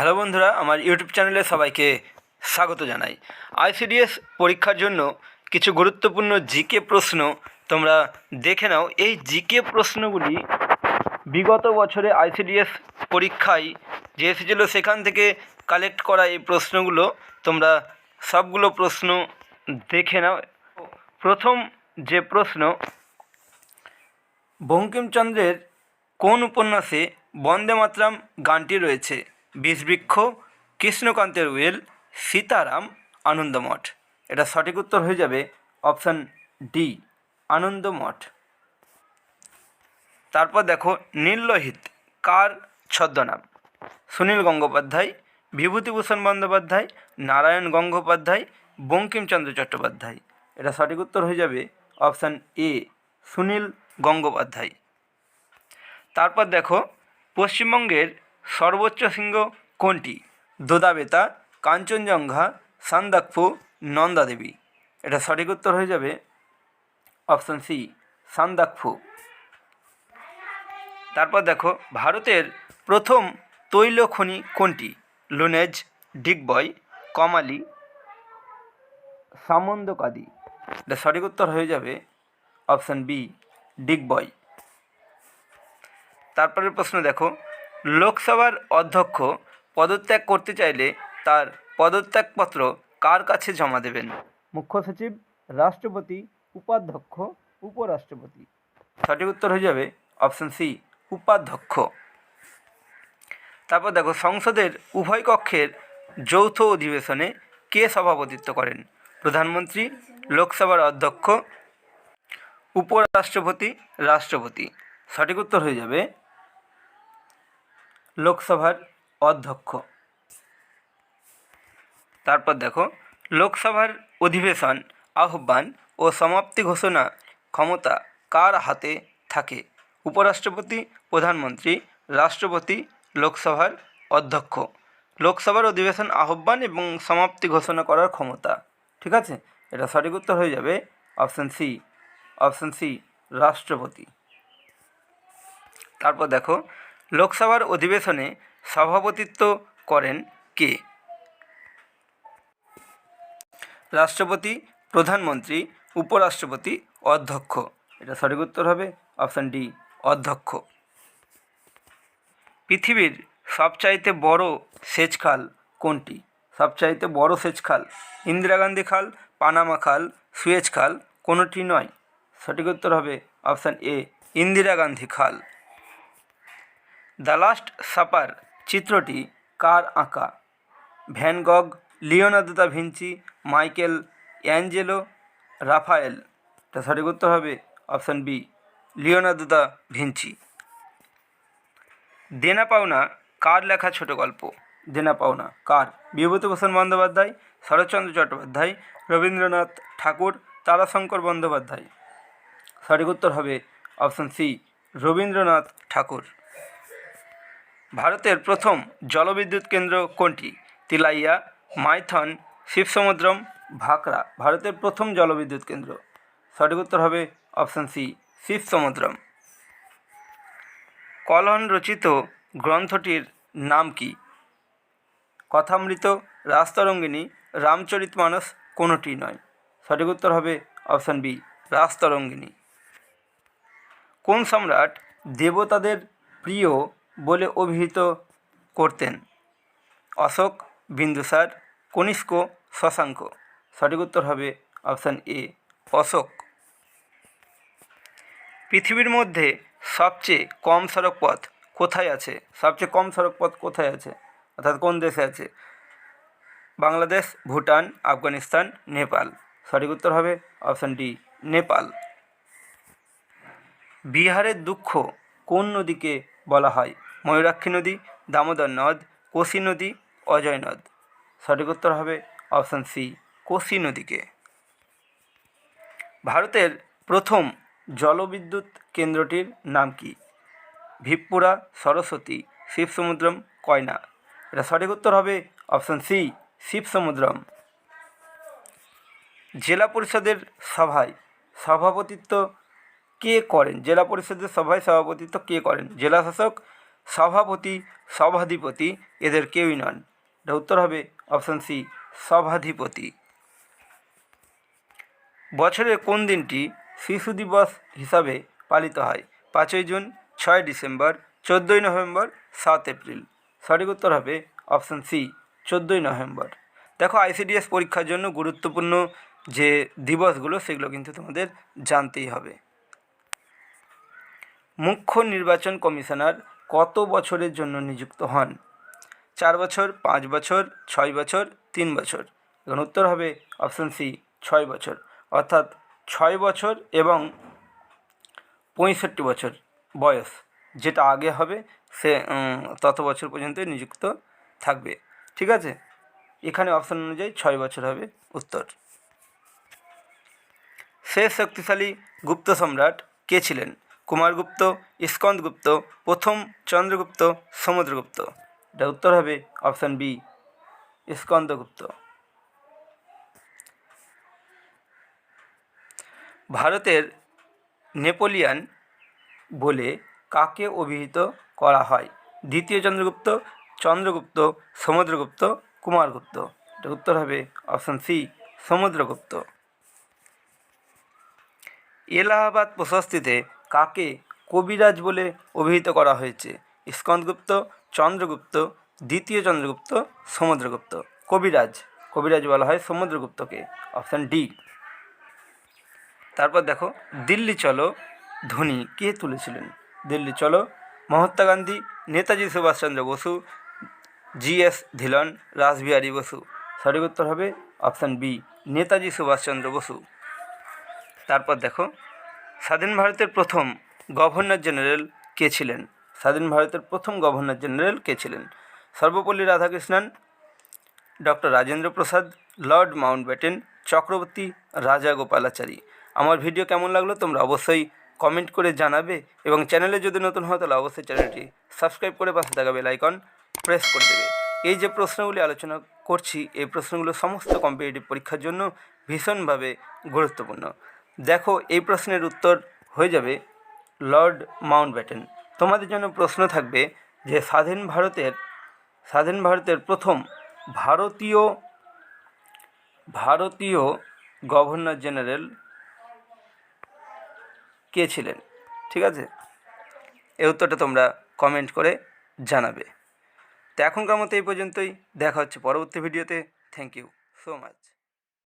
Hello বন্ধুরা, আমার YouTube চ্যানেলে সবাইকে স্বাগত জানাই। আইসিডিএস পরীক্ষার জন্য কিছু গুরুত্বপূর্ণ জিকে প্রশ্ন তোমরা দেখে নাও। এই জিকে প্রশ্নগুলি বিগত বছরে আইসিডিএস পরীক্ষায় যে এসেছিল সেখান থেকে কালেক্ট করা এই প্রশ্নগুলো তোমরা সবগুলো প্রশ্ন দেখে নাও। প্রথম যে প্রশ্ন, বঙ্কিমচন্দ্রের কোন উপন্যাসে বন্দে মাতরম গানটি রয়েছে? বিষবৃক্ষ, কৃষ্ণকান্তের উইল, সীতারাম, আনন্দমঠ। এটা সঠিক উত্তর হয়ে যাবে অপশান ডি, আনন্দমঠ। তারপর দেখো নীললোহিত কার ছদ্মনাম? সুনীল গঙ্গোপাধ্যায়, বিভূতিভূষণ বন্দ্যোপাধ্যায়, নারায়ণ গঙ্গোপাধ্যায়, বঙ্কিমচন্দ্র চট্টোপাধ্যায়। এটা সঠিক উত্তর হয়ে যাবে অপশান এ, সুনীল গঙ্গোপাধ্যায়। তারপর দেখো পশ্চিমবঙ্গের সর্বোচ্চ শৃঙ্গ কোনটি? দোদাবেতা, কাঞ্চনজঙ্ঘা, সান্দাকফু, নন্দাদেবী। এটা সঠিক উত্তর হয়ে যাবে অপশান সি, সান্দাকফু। তারপর দেখো, ভারতের প্রথম তৈল খনি কোনটি? লুনেজ, ডিগবয়, কমালি সামন্তকাদি এটা সঠিক উত্তর হয়ে যাবে অপশান বি, ডিগবয়। তারপরের প্রশ্ন দেখো লোকসভার অধ্যক্ষ পদত্যাগ করতে চাইলে তার পদত্যাগপত্র কার কাছে জমা দেবেন? মুখ্য সচিব রাষ্ট্রপতি উপাধ্যক্ষ উপরাষ্ট্রপতি। সঠিক উত্তর হয়ে যাবে অপশান সি উপাধ্যক্ষ। তারপর দেখো সংসদের উভয় কক্ষের যৌথ অধিবেশনে কে সভাপতিত্ব করেন? প্রধানমন্ত্রী লোকসভার অধ্যক্ষ উপরাষ্ট্রপতি রাষ্ট্রপতি। সঠিক উত্তর হয়ে যাবে লোকসভার অধ্যক্ষ। তারপর দেখো, লোকসভার অধিবেশন আহ্বান ও সমাপ্তি ঘোষণা ক্ষমতা কার হাতে থাকে? উপরাষ্ট্রপতি, প্রধানমন্ত্রী, রাষ্ট্রপতি, লোকসভার অধ্যক্ষ। লোকসভার অধিবেশন আহ্বান এবং সমাপ্তি ঘোষণা করার ক্ষমতা। ঠিক আছে? এটা সঠিক উত্তর হয়ে যাবে অপশান সি। অপশান সি, রাষ্ট্রপতি। তারপর দেখো লোকসভার অধিবেশনে সভাপতিত্ব করেন কে? রাষ্ট্রপতি, প্রধানমন্ত্রী, উপরাষ্ট্রপতি, অধ্যক্ষ। এটা সঠিক উত্তর হবে অপশান ডি, অধ্যক্ষ। পৃথিবীর সবচাইতে বড় সেচ খাল কোনটি? সবচাইতে বড় সেচ খাল ইন্দিরা গান্ধী খাল, পানামা খাল, সুয়েজ খাল কোনোটি নয়? সঠিক উত্তর হবে অপশান এ, ইন্দিরা গান্ধী খাল। দ্য লাস্ট সাপার চিত্রটি কার আঁকা? Van Gogh, Leonardo da Vinci, Michelangelo, Raphael. তা সঠিক উত্তর হবে option B, Leonardo da Vinci. Dena Paona, কার লেখা ছোট গল্প? দেনা পাওনা, কার? বিভূতিভূষণ বন্দ্যোপাধ্যায়, শরৎচন্দ্র চট্টোপাধ্যায়, রবীন্দ্রনাথ ঠাকুর, তারাশঙ্কর বন্দ্যোপাধ্যায়। সঠিক উত্তর হবে অপশান সি, রবীন্দ্রনাথ ঠাকুর। ভারতের প্রথম জলবিদ্যুৎ কেন্দ্র কোনটি? তিলাইয়া, মাইথন, শিবসমুদ্রম ভাকরা ভারতের প্রথম জলবিদ্যুৎ কেন্দ্র। সঠিক উত্তর হবে অপশান সি, শিবসমুদ্রম। কলহন রচিত গ্রন্থটির নাম কি? কথামৃত, রাস্তরঙ্গিনী, রামচরিত মানস কোনোটি নয়? সঠিক উত্তর হবে অপশান বি, রাস্তরঙ্গিনী। কোন সম্রাট দেবতাদের প্রিয় বলে অভিহিত করতেন। অশোক বিন্দুসার কনিষ্ক শশাঙ্ক। সঠিক উত্তর হবে অপশান এ, অশোক। পৃথিবীর মধ্যে সবচেয়ে কম সড়ক পথ কোথায় আছে? সবচেয়ে কম সড়ক পথ কোথায় আছে? অর্থাৎ কোন দেশে আছে? বাংলাদেশ, ভুটান, আফগানিস্তান, নেপাল। সঠিক উত্তর হবে অপশান ডি, নেপাল। বিহারের দুঃখ কোন নদীকে বলা হয়? ময়ূরাক্ষী নদী, দামোদর নদ, কোশি নদী, অজয় নদ। সঠিক উত্তর হবে অপশান সি কোশি নদীকে। ভারতের প্রথম জলবিদ্যুৎ কেন্দ্রটির নাম কি? ভিপ্পুরা, সরস্বতী, শিবসমুদ্রম, কয়না। এটা সঠিক উত্তর হবে অপশান সি শিবসমুদ্রম। জেলা পরিষদের সভায় সভাপতিত্ব কে করেন? জেলা পরিষদের সভায় সভাপতিত্ব কে করেন? জেলা শাসক সভাপতি, সভাধিপতি এদের কেউই নন। এটা উত্তর হবে অপশান সি, সভাধিপতি। বছরের কোন দিনটি শিশু দিবস হিসাবে পালিত হয়? পাঁচই জুন, ছয় ডিসেম্বর, চোদ্দোই নভেম্বর, সাত এপ্রিল। সঠিক উত্তর হবে অপশান সি, চোদ্দোই নভেম্বর। দেখো, আইসিডিএস পরীক্ষার জন্য গুরুত্বপূর্ণ যে দিবসগুলো, সেগুলো কিন্তু তোমাদের জানতেই হবে। মুখ্য নির্বাচন কমিশনার কত বছরের জন্য নিযুক্ত হন? চার বছর, পাঁচ বছর, ছয় বছর, তিন বছর? এখন উত্তর হবে অপশান সি ছয় বছর। অর্থাৎ ছয় বছর এবং পঁয়ষট্টি বছর বয়স, যেটা আগে হবে, সে তত বছর পর্যন্ত নিযুক্ত থাকবে। ঠিক আছে? এখানে অপশান অনুযায়ী ছয় বছর হবে উত্তর। শেষ শক্তিশালী গুপ্ত সম্রাট কে ছিলেন? কুমারগুপ্ত স্কন্দগুপ্ত প্রথম চন্দ্রগুপ্ত, সমুদ্রগুপ্ত। এটা উত্তর হবে অপশান বি স্কন্দগুপ্ত ভারতের নেপোলিয়ান বলে কাকে অভিহিত করা হয়? দ্বিতীয় চন্দ্রগুপ্ত চন্দ্রগুপ্ত, সমুদ্রগুপ্ত কুমারগুপ্ত এটা উত্তর হবে অপশান সি, সমুদ্রগুপ্ত। এলাহাবাদ প্রশস্তিতে কাকে কবিরাজ বলে অভিহিত করা হয়েছে? স্কন্দগুপ্ত চন্দ্রগুপ্ত, দ্বিতীয় চন্দ্রগুপ্ত, সমুদ্রগুপ্ত। কবিরাজ কবিরাজ বলা হয় সমুদ্রগুপ্তকে। Option D. তারপর দেখো, দিল্লি চলো ধ্বনি কে তুলেছিলেন? দিল্লি চলো, মহাত্মা গান্ধী, নেতাজি সুভাষচন্দ্র বসু, জি এস ধিলন, রাসবিহারী বসু। সঠিক উত্তর হবে অপশান বি, নেতাজি সুভাষচন্দ্র বসু। তারপর দেখো স্বাধীন ভারতের প্রথম গভর্নর জেনারেল কে ছিলেন? স্বাধীন ভারতের প্রথম গভর্নর জেনারেল কে ছিলেন? Sarvepalli Radhakrishnan, doctor Rajendra Prasad, Lord Mountbatten, Chakravarti Raja Gopalachari. আমার ভিডিও কেমন লাগল তোমরা অবশ্যই কমেন্ট করে জানাবে এবং চ্যানেলে যদি নতুন হয় তাহলে অবশ্যই চ্যানেলটি সাবস্ক্রাইব করে পাশে থাকা বেল আইকন প্রেস করে দেবে। এই যে প্রশ্নগুলি আলোচনা করছি, এই প্রশ্নগুলো সমস্ত কম্পিটিটিভ পরীক্ষার জন্য ভীষণভাবে গুরুত্বপূর্ণ। দেখো, এই প্রশ্নের উত্তর হয়ে যাবে লর্ড মাউন্ট মাউন্টব্যাটেন। তোমাদের জন্য প্রশ্ন থাকবে যে স্বাধীন ভারতের স্বাধীন ভারতের প্রথম ভারতীয় ভারতীয় গভর্নর জেনারেল কে ছিলেন? ঠিক আছে? এই উত্তরটা তোমরা কমেন্ট করে জানাবে। তো এখনকার মতো এই পর্যন্তই। দেখা হচ্ছে পরবর্তী ভিডিওতে। Thank you so much.